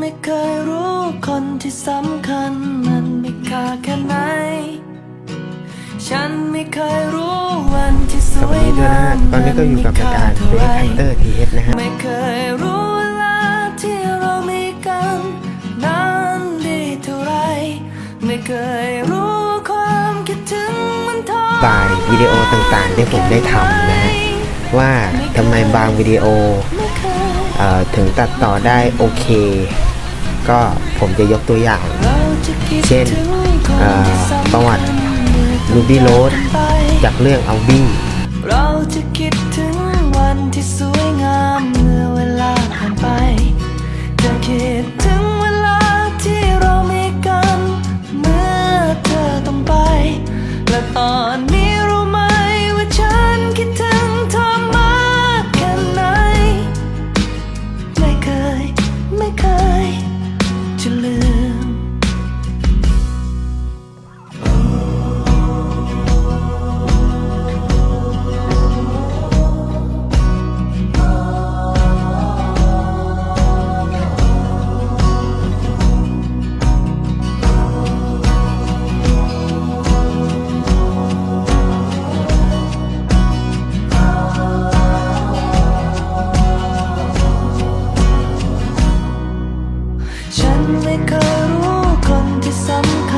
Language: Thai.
ไม่เคยรู้คนที่สำคัญมันมีค่าแค่ไหน ฉันไม่เคยรู้วันที่สสวัวสยดีด้วยงานะฮะมตอนนี้ก็อยู่กับรายการมันเบมีรค่ากฮันเตอร์ทีเอสนะฮะ ไม่เคยรู้เวลาที่เรามีกันนานดีเท่าไร ไม่เคยรู้ความคิดถึงมันทรบายวิดีโอต่างๆที่ผมได้ทำนะฮะ ว่าทำไมบางวิดีโอไม่เคยเอ่อ ถึงตัดต่อได้โอเค ก็ผมจะยกตัวอย่าง เช่นเอ่อประวัติลูบี้โรดจากเรื่องเอาวิ่งเราจะคิดถึงวันที่ส ฉันไม่เคยรู้คนที่สำคัญ